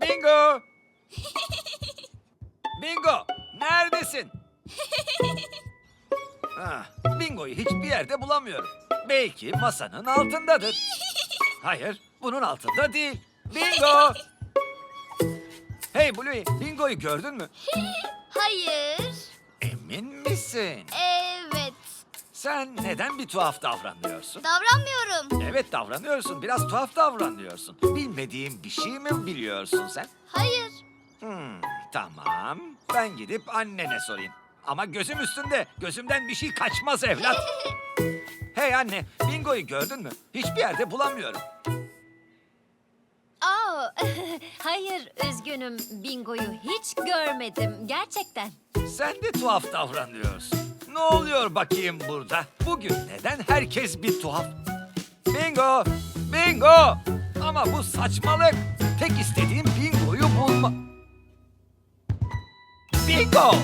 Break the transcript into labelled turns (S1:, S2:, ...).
S1: Bingo! Bingo! Neredesin? Ah, Bingo'yu hiçbir yerde bulamıyorum. Belki masanın altındadır. Hayır, bunun altında değil. Bingo! Hey Bluey, Bingo'yu gördün mü?
S2: Hayır.
S1: Emin misin?
S2: Evet.
S1: Sen neden bir tuhaf davranıyorsun?
S2: Davranmıyorum.
S1: Evet davranıyorsun, biraz tuhaf davranıyorsun. Bilmediğim bir şey mi biliyorsun sen?
S2: Hayır.
S1: Hmm, tamam. Ben gidip annene sorayım. Ama gözüm üstünde. Gözümden bir şey kaçmaz evlat. hey anne, bingoyu gördün mü? Hiçbir yerde bulamıyorum.
S3: Aa, hayır üzgünüm. Bingo'yu hiç görmedim gerçekten.
S1: Sen de tuhaf davranıyorsun. Ne oluyor bakayım burada? Bugün neden herkes bir tuhaf? Bingo! Bingo! Ama bu saçmalık. Tek istediğim bingoyu bulma. Bingo!